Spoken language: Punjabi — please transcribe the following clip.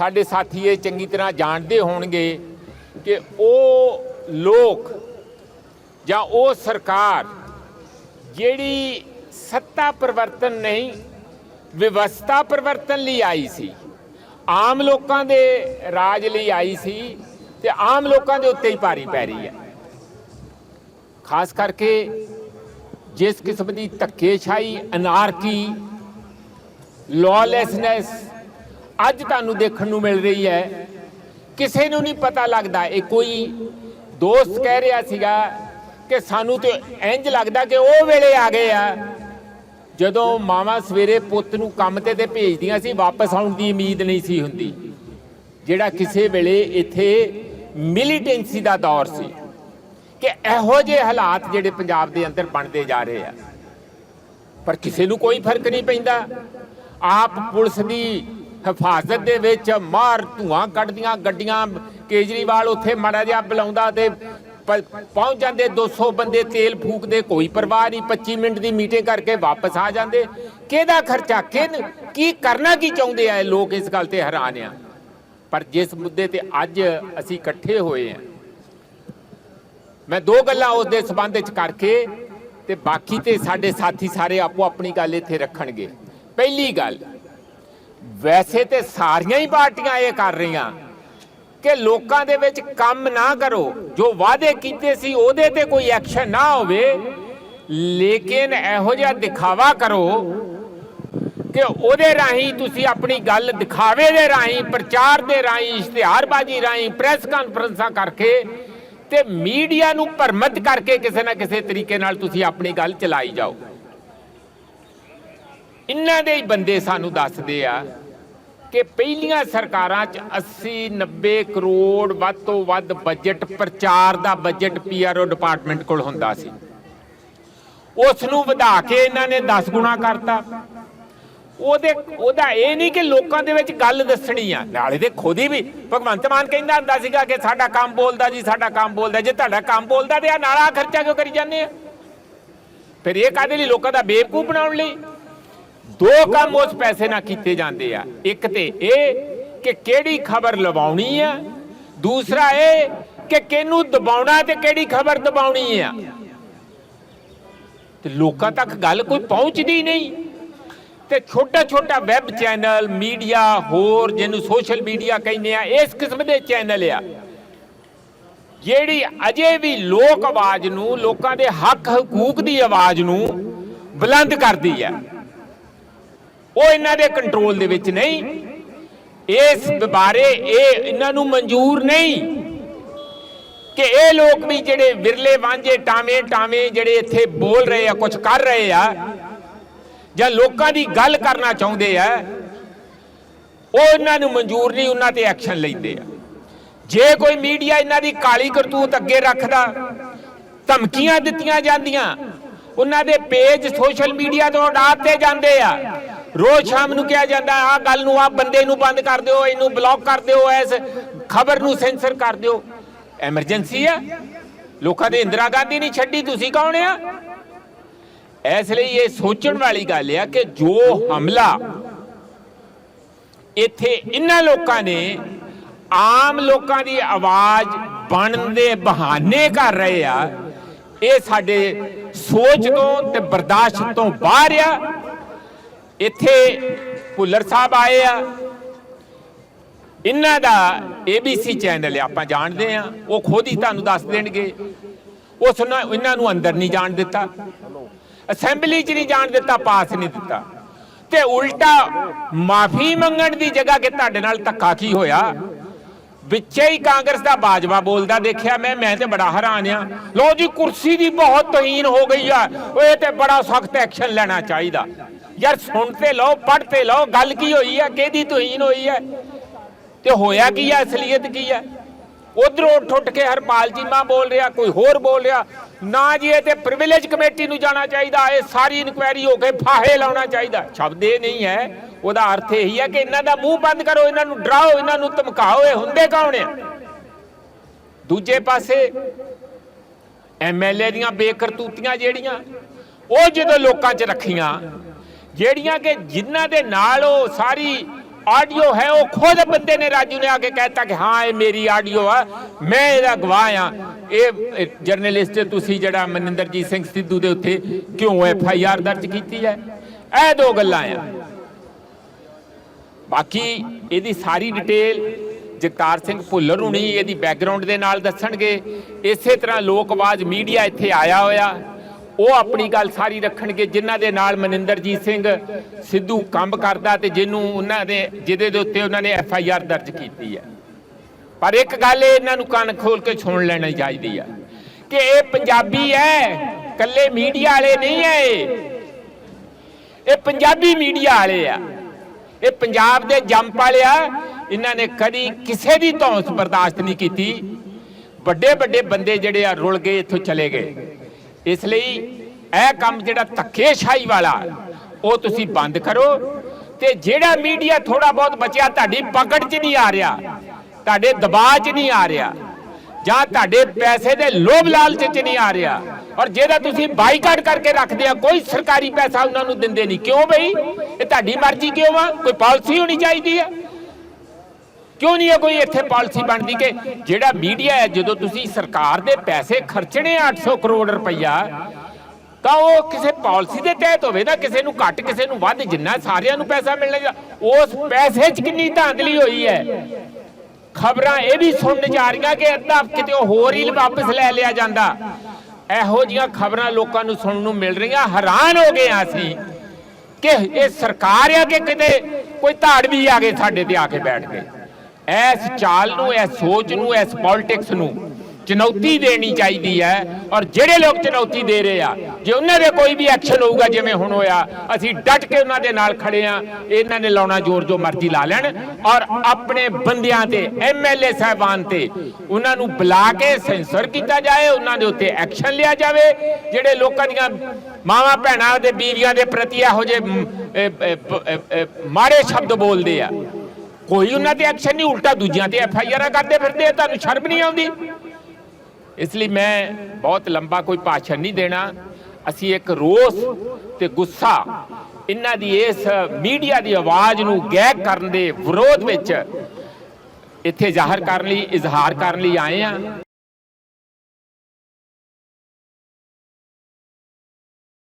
ਸਾਡੇ ਸਾਥੀ ਇਹ ਚੰਗੀ ਤਰ੍ਹਾਂ ਜਾਣਦੇ ਹੋਣਗੇ ਕਿ ਉਹ ਲੋਕ ਜਾਂ ਉਹ ਸਰਕਾਰ ਜਿਹੜੀ ਸੱਤਾ ਪਰਿਵਰਤਨ ਨਹੀਂ, ਵਿਵਸਥਾ ਪਰਿਵਰਤਨ ਲਈ ਆਈ ਸੀ, ਆਮ ਲੋਕਾਂ ਦੇ ਰਾਜ ਲਈ ਆਈ ਸੀ ਤੇ ਆਮ ਲੋਕਾਂ ਦੇ ਉੱਤੇ ਹੀ ਭਾਰੀ ਪੈ ਰਹੀ ਹੈ। ਖਾਸ ਕਰਕੇ ਜਿਸ ਕਿਸਮ ਦੀ ਧੱਕੇਸ਼ਾਹੀ, ਅਨਾਰਕੀ ਲਾਲੈਸਨੈਸ ਅੱਜ ਤੁਹਾਨੂੰ ਦੇਖਣ ਨੂੰ ਮਿਲ ਰਹੀ ਹੈ। ਕਿਸੇ ਨੂੰ ਨਹੀਂ ਪਤਾ ਲੱਗਦਾ। ਇਹ ਕੋਈ ਦੋਸਤ ਕਹਿ ਰਿਹਾ ਸੀਗਾ ਕਿ ਸਾਨੂੰ ਤੇ ਇੰਜ ਲੱਗਦਾ ਕਿ ਉਹ ਵੇਲੇ ਆ ਗਏ ਆ। ਜਦੋਂ ਮਾਵਾ ਸਵੇਰੇ ਪੁੱਤ ਨੂੰ ਕੰਮ ਤੇ ਤੇ ਭੇਜਦੀਆਂ ਸੀ, ਵਾਪਸ ਆਉਣ ਦੀ ਉਮੀਦ ਨਹੀਂ ਸੀ ਹੁੰਦੀ। ਜਿਹੜਾ ਕਿਸੇ ਵੇਲੇ ਇੱਥੇ ਮਿਲੀਟੈਂਸੀ ਦਾ ਦੌਰ ਸੀ ਕਿ ਇਹੋ ਜਿਹੇ ਹਾਲਾਤ ਜਿਹੜੇ ਪੰਜਾਬ ਦੇ ਅੰਦਰ ਬਣਦੇ ਜਾ ਰਹੇ ਆ। ਪਰ ਕਿਸੇ ਨੂੰ ਕੋਈ ਫ਼ਰਕ ਨਹੀਂ ਪੈਂਦਾ। ਆਪ ਪੁਲਿਸ ਦੀ ਹਿਫਾਜ਼ਤ ਦੇ ਵਿੱਚ ਮਾਰ ਧੂਆਂ ਕੱਢਦੀਆਂ ਗੱਡੀਆਂ, ਕੇਜਰੀਵਾਲ ਉੱਥੇ ਮਾੜਾ ਜਿਹਾ ਬੁਲਾਉਂਦਾ ਤੇ ਪਹੁੰਚ ਜਾਂਦੇ 200 ਬੰਦੇ, ਤੇਲ ਫੂਕਦੇ, ਕੋਈ ਪਰਵਾਹ ਨਹੀਂ 25 ਮਿੰਟ ਦੀ ਮੀਟਿੰਗ ਕਰਕੇ ਵਾਪਸ ਆ ਜਾਂਦੇ। ਕਿਹਦਾ ਖਰਚਾ ਕਿਨ ਕੀ ਕਰਨਾ, ਕੀ ਚਾਹੁੰਦੇ ਆ ਲੋਕ ਇਸ ਗੱਲ ਤੇ ਹੈਰਾਨ ਆ। ਪਰ ਜਿਸ ਮੁੱਦੇ ਤੇ ਅੱਜ ਅਸੀਂ ਇਕੱਠੇ ਹੋਏ ਆ, ਮੈਂ ਦੋ ਗੱਲਾਂ ਉਸ ਦੇ ਸਬੰਧ ਵਿੱਚ ਕਰਕੇ ਤੇ ਬਾਕੀ ਤੇ ਸਾਡੇ ਸਾਥੀ ਸਾਰੇ ਆਪੋ ਆਪਣੀ ਗੱਲ ਇੱਥੇ ਰੱਖਣਗੇ। ਪਹਿਲੀ ਗੱਲ ਵੈਸੇ ਤੇ ਸਾਰੀਆਂ ਹੀ ਪਾਰਟੀਆਂ ਇਹ ਕਰ ਰਹੀਆਂ ਕਿ ਲੋਕਾਂ ਦੇ ਵਿੱਚ ਕੰਮ ਨਾ ਕਰੋ, ਜੋ ਵਾਅਦੇ ਕੀਤੇ ਸੀ ਉਹਦੇ ਤੇ ਕੋਈ ਐਕਸ਼ਨ ਨਾ ਹੋਵੇ, ਲੇਕਿਨ ਇਹੋ ਜਿਹਾ ਦਿਖਾਵਾ ਕਰੋ ਕਿ ਉਹਦੇ ਰਾਹੀਂ ਤੁਸੀਂ ਆਪਣੀ ਗੱਲ ਦਿਖਾਵੇ ਦੇ ਰਾਹੀਂ, ਪ੍ਰਚਾਰ ਦੇ ਰਾਹੀਂ, ਇਸ਼ਤਿਹਾਰਬਾਜ਼ੀ ਰਾਹੀਂ, ਪ੍ਰੈਸ ਕਾਨਫਰੰਸਾਂ ਕਰਕੇ ਤੇ ਮੀਡੀਆ ਨੂੰ ਭਰਮਤ ਕਰਕੇ ਕਿਸੇ ਨਾ ਕਿਸੇ ਤਰੀਕੇ ਨਾਲ ਤੁਸੀਂ ਆਪਣੀ ਗੱਲ ਚਲਾਈ ਜਾਓ। ਇਹਨਾਂ ਦੇ ਹੀ ਬੰਦੇ ਸਾਨੂੰ ਦੱਸਦੇ ਆ ਕਿ ਪਹਿਲੀਆਂ ਸਰਕਾਰਾਂ 'ਚ 80 90 ਕਰੋੜ ਵੱਧ ਤੋਂ ਵੱਧ ਬਜਟ ਪ੍ਰਚਾਰ ਦਾ ਬਜਟ ਪੀਆਰਓ ਡਿਪਾਰਟਮੈਂਟ ਕੋਲ ਹੁੰਦਾ ਸੀ। ਉਸ ਨੂੰ ਵਧਾ ਕੇ ਇਹਨਾਂ ਨੇ 10 ਗੁਣਾ ਕਰਤਾ। ਉਹਦੇ, ਉਹਦਾ ਇਹ ਨਹੀਂ ਕਿ ਲੋਕਾਂ ਦੇ ਵਿੱਚ ਗੱਲ ਦੱਸਣੀ ਆ। ਨਾਲੇ ਦੇ ਖੁਦ ਹੀ ਵੀ ਭਗਵੰਤ ਮਾਨ ਕਹਿੰਦਾ ਹੁੰਦਾ ਸੀਗਾ ਕਿ ਸਾਡਾ ਕੰਮ ਬੋਲਦਾ ਜੀ, ਸਾਡਾ ਕੰਮ ਬੋਲਦਾ। ਜੇ ਤੁਹਾਡਾ ਕੰਮ ਬੋਲਦਾ ਤੇ ਆ ਨਾਲਾ ਖਰਚਾ ਕਿਉਂ ਕਰੀ ਜਾਂਦੇ ਆ? ਫਿਰ ਇਹ ਕਾਹਦੇ ਲਈ ਲੋਕਾਂ ਦਾ ਬੇਵਕੂਫ ਬਣਾਉਣ ਲਈ? ਦੋ ਕੰਮ ਉਸ ਪੈਸੇ ਨਾਲ ਕੀਤੇ ਜਾਂਦੇ ਆ। ਇੱਕ ਤੇ ਇਹ ਕਿ ਕਿਹੜੀ ਖਬਰ ਲਵਾਉਣੀ ਆ। ਦੂਸਰਾ ਇਹ ਕਿ ਕਿਹਨੂੰ ਦਬਾਉਣਾ ਤੇ ਕਿਹੜੀ ਖਬਰ ਦਬਾਉਣੀ ਆ। ਤੇ ਲੋਕਾਂ ਤੱਕ ਗੱਲ ਕੋਈ ਪਹੁੰਚਦੀ ਨਹੀਂ। ਤੇ ਛੋਟਾ ਛੋਟਾ ਵੈਬ ਚੈਨਲ, ਮੀਡੀਆ, ਹੋਰ ਜਿਹਨੂੰ ਸੋਸ਼ਲ ਮੀਡੀਆ ਕਹਿੰਦੇ ਆ, ਇਸ ਕਿਸਮ ਦੇ ਚੈਨਲ ਆ। ਜਿਹੜੀ ਅਜੇ ਵੀ ਲੋਕ ਆਵਾਜ਼ ਨੂੰ, ਲੋਕਾਂ ਦੇ ਹੱਕ ਹਕੂਕ ਦੀ ਆਵਾਜ਼ ਨੂੰ ਬੁਲੰਦ ਕਰਦੀ ਹੈ ਉਹ ਇਹਨਾਂ ਦੇ ਕੰਟਰੋਲ ਦੇ ਵਿੱਚ ਨਹੀਂ। ਇਸ ਬਾਰੇ ਇਹ ਇਹਨਾਂ ਨੂੰ ਮਨਜ਼ੂਰ ਨਹੀਂ ਕਿ ਇਹ ਲੋਕ ਵੀ ਜਿਹੜੇ ਵਿਰਲੇ ਵਾਂਝੇ, ਟਾਵੇਂ ਟਾਵੇਂ ਜਿਹੜੇ ਇੱਥੇ ਬੋਲ ਰਹੇ ਆ ਕੁਝ ਕਰ ਰਹੇ ਆ, ਜਾਂ ਲੋਕਾਂ ਦੀ ਗੱਲ ਕਰਨਾ ਚਾਹੁੰਦੇ ਆ, ਉਹ ਇਹਨਾਂ ਨੂੰ ਮਨਜ਼ੂਰ ਨਹੀਂ, ਉਹਨਾਂ ਤੇ ਐਕਸ਼ਨ ਲੈਂਦੇ ਆ। ਜੇ ਕੋਈ ਮੀਡੀਆ ਇਹਨਾਂ ਦੀ ਕਾਲੀ ਕਰਤੂਤ ਅੱਗੇ ਰੱਖਦਾ, ਧਮਕੀਆਂ ਦਿੱਤੀਆਂ ਜਾਂਦੀਆਂ, ਉਹਨਾਂ ਦੇ ਪੇਜ ਸੋਸ਼ਲ ਮੀਡੀਆ ਤੋਂ ਉਡਾਤੇ ਜਾਂਦੇ ਆ। ਰੋਜ਼ ਸ਼ਾਮ ਨੂੰ ਕਿਹਾ ਜਾਂਦਾ ਆ ਗੱਲ ਨੂੰ ਆ ਬੰਦੇ ਨੂੰ ਬੰਦ ਕਰ ਦਿਓ, ਇਹਨੂੰ ਬਲੌਕ ਕਰ ਦਿਓ ਇਸ ਖਬਰ ਨੂੰ ਸੈਂਸਰ ਕਰ ਦਿਓ। ਐਮਰਜੈਂਸੀ ਆ। ਲੋਕਾਂ ਦੇ ਇੰਦਰਾ ਗਾਂਧੀ ਨਹੀਂ ਛੱਡੀ, ਤੁਸੀਂ ਕੌਣ ਆ? ਇਸ ਲਈ ਇਹ ਸੋਚਣ ਵਾਲੀ ਗੱਲ ਆ ਕਿ ਜੋ ਹਮਲਾ ਇੱਥੇ ਇਹਨਾਂ ਲੋਕਾਂ ਨੇ ਆਮ ਲੋਕਾਂ ਦੀ ਆਵਾਜ਼ ਬਣਨ ਦੇ ਬਹਾਨੇ ਕਰ ਰਹੇ ਆ, ਇਹ ਸਾਡੇ ਸੋਚ ਤੋਂ ਤੇ ਬਰਦਾਸ਼ਤ ਤੋਂ ਬਾਹਰ ਆ। ਇੱਥੇ ਭੁੱਲਰ ਸਾਹਿਬ ਆਏ ਆ। ਇਹਨਾਂ ਦਾ ABC ਚੈਨਲ ਆਪਾਂ ਜਾਣਦੇ ਆ। ਉਹ ਖੁਦ ਹੀ ਤੁਹਾਨੂੰ ਦੱਸ ਦੇਣਗੇ। ਉਸ ਇਹਨਾਂ ਨੂੰ ਅੰਦਰ ਨਹੀਂ ਜਾਣ ਦਿੱਤਾ। ਅਸੈਂਬਲੀ 'ਚ ਨਹੀਂ ਜਾਣ ਦਿੱਤਾ, ਪਾਸ ਨਹੀਂ ਦਿੱਤਾ। ਤੇ ਉਲਟਾ ਮਾਫੀ ਮੰਗਣ ਦੀ ਜਗ੍ਹਾ ਕਿ ਤੁਹਾਡੇ ਨਾਲ ਧੱਕਾ ਕੀ ਹੋਇਆ? ਵਿੱਚੇ ਹੀ ਕਾਂਗਰਸ ਦਾ ਬਾਜਵਾ ਬੋਲਦਾ ਦੇਖਿਆ ਮੈਂ ਮੈਂ ਤੇ ਬੜਾ ਹੈਰਾਨ ਆ। ਲੋ ਜੀ, ਕੁਰਸੀ ਦੀ ਬਹੁਤ ਤਹੀਨ ਹੋ ਗਈ ਆ। ਉਹ ਇਹ ਤੇ ਬੜਾ ਸਖਤ ਐਕਸ਼ਨ ਲੈਣਾ ਚਾਹੀਦਾ। ਯਾਰ ਸੁਣ ਤੇ ਲਓ, ਪੜ੍ਹ ਤੇ ਲਓ, ਗੱਲ ਕੀ ਹੋਈ ਹੈ ਕਿਹਦੀ ਤੋਹੀਨ ਹੋਈ ਹੈ ਤੇ ਹੋਇਆ ਕੀ ਹੈ ਅਸਲੀਅਤ ਕੀ ਹੈ ਉਧਰੋਂ ਉੱਠ ਕੇ ਹਰਪਾਲ ਚੀਮਾ ਬੋਲ ਰਿਹਾ, ਕੋਈ ਹੋਰ ਬੋਲ ਰਿਹਾ। ਨਾ ਜੀ, ਇਹ ਤੇ ਪ੍ਰਿਵਿਲੇਜ ਕਮੇਟੀ ਨੂੰ ਜਾਣਾ ਚਾਹੀਦਾ, ਇਹ ਸਾਰੀ ਇਨਕੁਆਇਰੀ ਹੋ ਕੇ ਫਾਹੇ ਲਾਉਣਾ ਚਾਹੀਦਾ। ਸ਼ਬਦ ਇਹ ਨਹੀਂ ਹੈ, ਉਹਦਾ ਅਰਥ ਇਹੀ ਹੈ ਕਿ ਇਹਨਾਂ ਦਾ ਮੂੰਹ ਬੰਦ ਕਰੋ, ਇਹਨਾਂ ਨੂੰ ਡਰਾਓ, ਇਹਨਾਂ ਨੂੰ ਧਮਕਾਓ, ਇਹ ਹੁੰਦੇ ਕੌਣ ਆ? ਦੂਜੇ ਪਾਸੇ ਐਮਐਲਏ ਦੀਆਂ ਬੇਕਰਤੂਤੀਆਂ ਜਿਹੜੀਆਂ, ਉਹ ਜਦੋਂ ਲੋਕਾਂ 'ਚ ਰੱਖੀਆਂ ਜਿਹੜੀਆਂ ਕਿ ਜਿਨ੍ਹਾਂ ਦੇ ਨਾਲ ਉਹ ਸਾਰੀ ਆਡੀਓ ਹੈ, ਉਹ ਖੁਦ ਬੰਦੇ ਨੇ ਰਾਜੂ ਨੇ ਆ ਕੇ ਕਹਿਤਾ ਕਿ ਹਾਂ, ਇਹ ਮੇਰੀ ਆਡੀਓ ਆ, ਮੈਂ ਇਹਦਾ ਗਵਾਹ ਆ। ਇਹ ਜਰਨਲਿਸਟ ਤੁਸੀਂ ਜਿਹੜਾ ਮਨਿੰਦਰਜੀਤ ਸਿੰਘ ਸਿੱਧੂ ਦੇ ਉੱਤੇ ਕਿਉਂ ਐਫ ਆਈ ਆਰ ਦਰਜ ਕੀਤੀ ਹੈ? ਇਹ ਦੋ ਗੱਲਾਂ ਆ। ਬਾਕੀ ਇਹਦੀ ਸਾਰੀ ਡਿਟੇਲ ਜਗਤਾਰ ਸਿੰਘ ਭੁੱਲਰ ਹੁਣੀ ਇਹਦੀ ਬੈਕਗ੍ਰਾਉਂਡ ਦੇ ਨਾਲ ਦੱਸਣਗੇ। ਇਸੇ ਤਰ੍ਹਾਂ ਲੋਕ ਆਵਾਜ਼ ਮੀਡੀਆ ਇੱਥੇ ਆਇਆ ਹੋਇਆ। ਉਹ ਆਪਣੀ ਗੱਲ ਸਾਰੀ ਰੱਖਣਗੇ, ਜਿਨ੍ਹਾਂ ਦੇ ਨਾਲ ਮਨਿੰਦਰਜੀਤ ਸਿੰਘ ਸਿੱਧੂ ਕੰਮ ਕਰਦਾ ਤੇ ਜਿਹਨੂੰ ਉਹਨਾਂ ਦੇ, ਜਿਹਦੇ ਦੇ ਉੱਤੇ ਉਹਨਾਂ ਨੇ ਐਫ ਆਈ ਆਰ ਦਰਜ ਕੀਤੀ ਹੈ। ਪਰ ਇੱਕ ਗੱਲ ਇਹਨਾਂ ਨੂੰ ਕੰਨ ਖੋਲ ਕੇ ਸੁਣ ਲੈਣੀ ਚਾਹੀਦੀ ਆ, ਕਿ ਇਹ ਪੰਜਾਬੀ ਹੈ ਕੱਲੇ ਮੀਡੀਆ ਵਾਲੇ ਨਹੀਂ ਹੈ ਇਹ। ਇਹ ਪੰਜਾਬੀ ਮੀਡੀਆ ਵਾਲੇ ਆ। ਇਹ ਪੰਜਾਬ ਦੇ ਜੰਪ ਵਾਲੇ ਆ, ਇਹਨਾਂ ਨੇ ਕਦੀ ਕਿਸੇ ਦੀ ਧੌਂਸ ਬਰਦਾਸ਼ਤ ਨਹੀਂ ਕੀਤੀ। ਵੱਡੇ ਵੱਡੇ ਬੰਦੇ ਜਿਹੜੇ ਆ ਰੁਲ ਗਏ, ਇੱਥੋਂ ਚਲੇ ਗਏ। ਇਸ ਲਈ ਇਹ ਕੰਮ ਜਿਹੜਾ ਧੱਕੇਸ਼ਾਹੀ ਵਾਲਾ, ਉਹ ਤੁਸੀਂ ਬੰਦ ਕਰੋ ਤੇ ਜਿਹੜਾ ਮੀਡੀਆ ਥੋੜਾ ਬਹੁਤ ਬਚਿਆ, ਤੁਹਾਡੀ ਪਕੜ 'ਚ ਨਹੀਂ ਆ ਰਿਹਾ, ਤੁਹਾਡੇ ਦਬਾਅ 'ਚ ਨਹੀਂ ਆ ਰਿਹਾ, ਜਾਂ ਤੁਹਾਡੇ ਪੈਸੇ ਦੇ ਲੋਭ ਲਾਲਚ 'ਚ ਨਹੀਂ ਆ ਰਿਹਾ, ਔਰ ਜਿਹਦਾ ਤੁਸੀਂ ਬਾਈਕਾਟ ਕਰਕੇ ਰੱਖਦੇ ਆ, ਕੋਈ ਸਰਕਾਰੀ ਪੈਸਾ ਉਹਨਾਂ ਨੂੰ ਦਿੰਦੇ ਨਹੀਂ। ਕਿਉਂ ਬਈ? ਇਹ ਤੁਹਾਡੀ ਮਰਜ਼ੀ ਕਿਉਂ ਆ? ਕੋਈ ਪਾਲਿਸੀ ਹੋਣੀ ਚਾਹੀਦੀ ਹੈ ਕਿਉਂ ਨਹੀਂ ਹੈ ਕੋਈ ਇੱਥੇ ਪਾਲਿਸੀ ਬਣਦੀ ਕਿ ਜਿਹੜਾ ਮੀਡੀਆ ਹੈ, ਜਦੋਂ ਤੁਸੀਂ ਸਰਕਾਰ ਦੇ ਪੈਸੇ ਖਰਚਣੇ ਆ 800 ਕਰੋੜ ਰੁਪਈਆ, ਤਾਂ ਉਹ ਕਿਸੇ ਪਾਲਿਸੀ ਦੇ ਤਹਿਤ ਹੋਵੇ ਨਾ, ਕਿਸੇ ਨੂੰ ਘੱਟ, ਕਿਸੇ ਨੂੰ ਵੱਧ, ਜਿੰਨਾ ਸਾਰਿਆਂ ਨੂੰ ਪੈਸਾ ਮਿਲਣਾ ਉਸ ਪੈਸੇ 'ਚ ਕਿੰਨੀ ਧਾਂਦਲੀ ਹੋਈ ਹੈ? ਖਬਰਾਂ ਇਹ ਵੀ ਸੁਣਨ ਜਾ ਰਹੀਆਂ ਕਿ ਅੱਧਾ ਕਿਤੇ ਹੋਰ ਹੀ ਵਾਪਸ ਲੈ ਲਿਆ ਜਾਂਦਾ। ਇਹੋ ਜੀਆਂ ਖਬਰਾਂ ਲੋਕਾਂ ਨੂੰ ਸੁਣਨ ਨੂੰ ਮਿਲ ਰਹੀਆਂ। ਹੈਰਾਨ ਹੋ ਗਏ ਹਾਂ ਅਸੀਂ ਕਿ ਇਹ ਸਰਕਾਰ ਆ ਕਿ ਕਿਤੇ ਕੋਈ ਧਾੜ ਵੀ ਆ ਗਏ ਸਾਡੇ ਤੇ ਆ ਕੇ ਬੈਠ ਗਏ ਇਸ ਚਾਲ ਨੂੰ, ਇਸ ਸੋਚ ਨੂੰ, ਇਸ ਪੋਲਿਟਿਕਸ ਨੂੰ ਚੁਣੌਤੀ ਦੇਣੀ ਚਾਹੀਦੀ ਹੈ ਔਰ ਜਿਹੜੇ ਲੋਕ ਚੁਣੌਤੀ ਦੇ ਰਹੇ ਆ, ਜੇ ਉਹਨਾਂ ਦੇ ਕੋਈ ਵੀ ਐਕਸ਼ਨ ਹੋਊਗਾ, ਜਿਵੇਂ ਹੁਣ ਹੋਇਆ, ਅਸੀਂ ਡਟ ਕੇ ਉਹਨਾਂ ਦੇ ਨਾਲ ਖੜੇ ਆ ਇਹਨਾਂ ਨੇ ਲਾਉਣਾ ਜ਼ੋਰ ਜੋ ਮਰਜ਼ੀ ਲਾ ਲੈਣ ਔਰ ਆਪਣੇ ਬੰਦਿਆਂ ਤੇ ਐਮਐਲਏ ਸਾਹਿਬਾਨ ਤੇ ਉਹਨਾਂ ਨੂੰ ਬੁਲਾ ਕੇ ਸੈਂਸਰ ਕੀਤਾ ਜਾਏ, ਉਹਨਾਂ ਦੇ ਉੱਤੇ ਐਕਸ਼ਨ ਲਿਆ ਜਾਵੇ, ਜਿਹੜੇ ਲੋਕਾਂ ਦੀਆਂ ਮਾਵਾਂ ਭੈਣਾਂ ਦੇ ਬੀਵੀਆਂ ਦੇ ਪ੍ਰਤੀ ਇਹੋ ਜਿਹੇ ਮਾੜੇ ਸ਼ਬਦ ਬੋਲਦੇ ਆ। ਕੋਈ ਉਹਨਾਂ ਤੇ ਐਕਸ਼ਨ ਨਹੀਂ, ਉਲਟਾ ਦੂਜਿਆਂ ਤੇ ਐਫ ਆਈ ਆਰਾਂ ਕਰਦੇ ਫਿਰਦੇ ਆ, ਤੁਹਾਨੂੰ ਸ਼ਰਮ ਨਹੀਂ ਆਉਂਦੀ? ਇਸ ਲਈ ਮੈਂ ਬਹੁਤ ਲੰਬਾ ਕੋਈ ਭਾਸ਼ਣ ਨਹੀਂ ਦੇਣਾ। ਅਸੀਂ ਇੱਕ ਰੋਸ ਤੇ ਗੁੱਸਾ ਇਹਨਾਂ ਦੀ ਇਸ ਮੀਡੀਆ ਦੀ ਆਵਾਜ਼ ਨੂੰ ਗਾਇਬ ਕਰਨ ਦੇ ਵਿਰੋਧ ਵਿੱਚ ਇੱਥੇ ਜ਼ਾਹਰ ਕਰਨ ਲਈ, ਇਜ਼ਹਾਰ ਕਰਨ ਲਈ ਆਏ ਆ